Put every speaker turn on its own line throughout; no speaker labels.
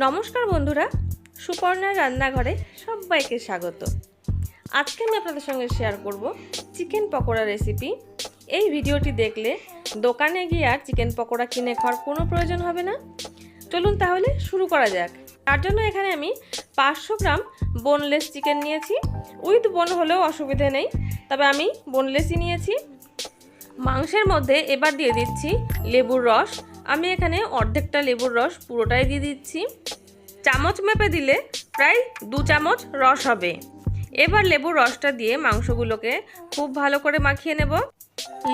নমস্কার বন্ধুরা, সুপর্ণার রান্নাঘরে সবাইকে স্বাগত। আজকে আমি আপনাদের সঙ্গে শেয়ার করব চিকেন পকোড়া রেসিপি এই ভিডিওটি দেখলে দোকানে গিয়ে আর চিকেন পকোড়া কিনে খাওয়ার কোনো প্রয়োজন হবে না। চলুন তাহলে শুরু করা যাক। তার জন্য এখানে আমি পাঁচশো গ্রাম বোনলেস চিকেন নিয়েছি। উইথ বোন হলেও অসুবিধে নেই, তবে আমি বোনলেসই নিয়েছি। মাংসের মধ্যে এবার দিয়ে দিচ্ছি লেবুর রস আমি এখানে অর্ধেকটা লেবুর রস পুরোটাই দিয়ে দিচ্ছি। চামচ মেপে দিলে প্রায় দু চামচ রস হবে। এবার লেবুর রসটা দিয়ে মাংসগুলোকে খুব ভালো করে মাখিয়ে নেব।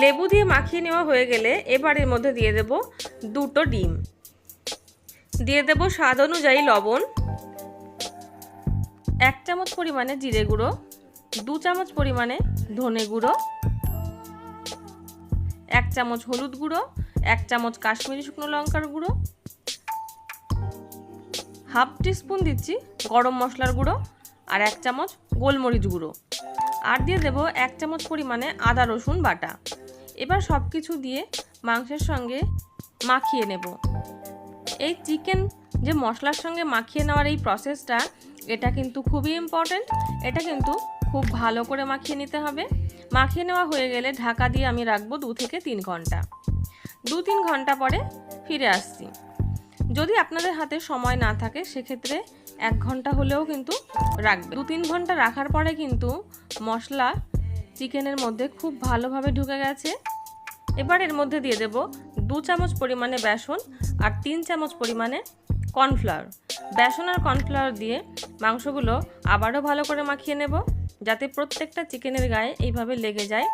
লেবু দিয়ে মাখিয়ে নেওয়া হয়ে গেলে এবার এর মধ্যে দিয়ে দেব দুটো ডিম। দিয়ে দেব স্বাদ অনুযায়ী লবণ। এক চামচ পরিমাণে জিরে গুঁড়ো। দু চামচ পরিমাণে ধনে গুঁড়ো। এক চামচ হলুদ গুঁড়ো। এক চামচ কাশ্মীরি শুকনো লঙ্কার গুঁড়ো, হাফ টিস্পুন দিচ্ছি গরম মশলার গুঁড়ো আর এক চামচ গোলমরিচ গুঁড়ো। আর দিয়ে দেবো এক চামচ পরিমাণে আদা রসুন বাটা। এবার সব কিছু দিয়ে মাংসের সঙ্গে মাখিয়ে নেব। এই চিকেন যে মশলার সঙ্গে মাখিয়ে নেওয়ার এই প্রসেসটা এটা কিন্তু খুবই ইম্পর্ট্যান্ট এটা কিন্তু খুব ভালো করে মাখিয়ে নিতে হবে। মাখিয়ে নেওয়া হয়ে গেলে ঢাকা দিয়ে আমি রাখব দু থেকে তিন ঘণ্টা। দু তিন ঘণ্টা পরে ফিরে আসছি। যদি আপনাদের হাতে সময় না থাকে, সেক্ষেত্রে এক ঘণ্টা হলেও কিন্তু রাখবে দু তিন ঘণ্টা রাখার পরে কিন্তু মশলা চিকেনের মধ্যে খুব ভালোভাবে ঢুকে গেছে। এবার এর মধ্যে দিয়ে দেব দু চামচ পরিমাণে বেসন আর তিন চামচ পরিমাণে কর্নফ্লাওয়ার। বেসন আর কর্নফ্লাওয়ার দিয়ে মাংসগুলো আবারও ভালো করে মাখিয়ে নেব, যাতে প্রত্যেকটা চিকেনের গায়ে এইভাবে লেগে যায়।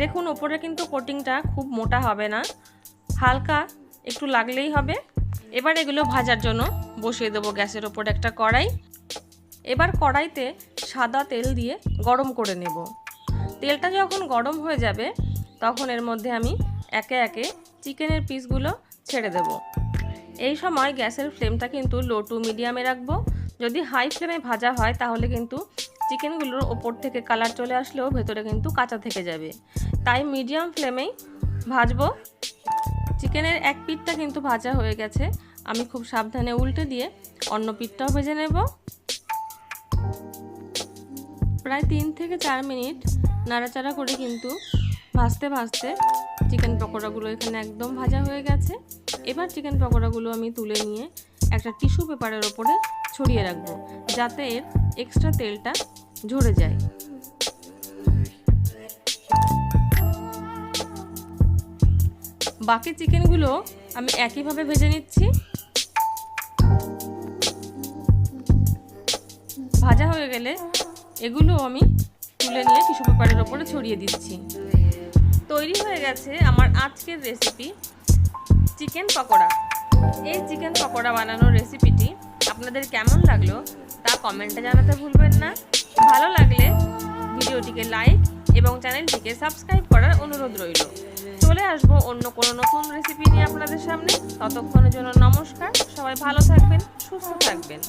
দেখুন, ওপরে কিন্তু কোটিংটা খুব মোটা হবে না। হালকা একটু লাগলেই হবে। এবার এগুলো ভাজার জন্য বসিয়ে দেবো গ্যাসের ওপর একটা কড়াই। এবার কড়াইতে সাদা তেল দিয়ে গরম করে নেব। তেলটা যখন গরম হয়ে যাবে, তখন এর মধ্যে আমি একে একে চিকেনের পিসগুলো ছেড়ে দেব। এই সময় গ্যাসের ফ্লেমটা কিন্তু লো টু মিডিয়ামে রাখব। যদি হাই ফ্লেমে ভাজা হয়, তাহলে কিন্তু চিকেনগুলোর ওপর থেকে কালার চলে আসলেও ভেতরে কিন্তু কাঁচা থেকে যাবে। তাই মিডিয়াম ফ্লেমেই ভাজবো। চিকেনের এক পিঠটা কিন্তু ভাজা হয়ে গেছে। আমি খুব সাবধানে উল্টে দিয়ে অন্য পিঠটাও ভেজে নেব। প্রায় তিন থেকে চার মিনিট নাড়াচাড়া করে কিন্তু ভাজতে ভাজতে চিকেন পকোড়াগুলো এখানে একদম ভাজা হয়ে গেছে। এবার চিকেন পকোড়াগুলো আমি তুলে নিয়ে একটা টিস্যু পেপারের ওপরে ছড়িয়ে রাখব, যাতে এর এক্সট্রা তেলটা ঝরে যায়। বাকি চিকেনগুলো আমি একইভাবে ভেজে নিচ্ছি। ভাজা হয়ে গেলে এগুলো আমি তুলে নিয়ে টিস্যু পেপারের ওপরে ছড়িয়ে দিচ্ছি। তৈরি হয়ে গেছে আমার আজকের রেসিপি চিকেন পকোড়া। এই চিকেন পকোড়া বানানোর রেসিপিটি আপনাদের কেমন লাগল তা কমেন্টে জানাতে ভুলবেন না। ভালো লাগলে ভিডিওটিকে লাইক এবং চ্যানেলটিকে সাবস্ক্রাইব করার অনুরোধ রইল। চলে আসব অন্য কোনো নতুন রেসিপি নিয়ে আপনাদের সামনে। ততক্ষণের জন্য নমস্কার, সবাই ভালো থাকবেন, সুস্থ থাকবেন।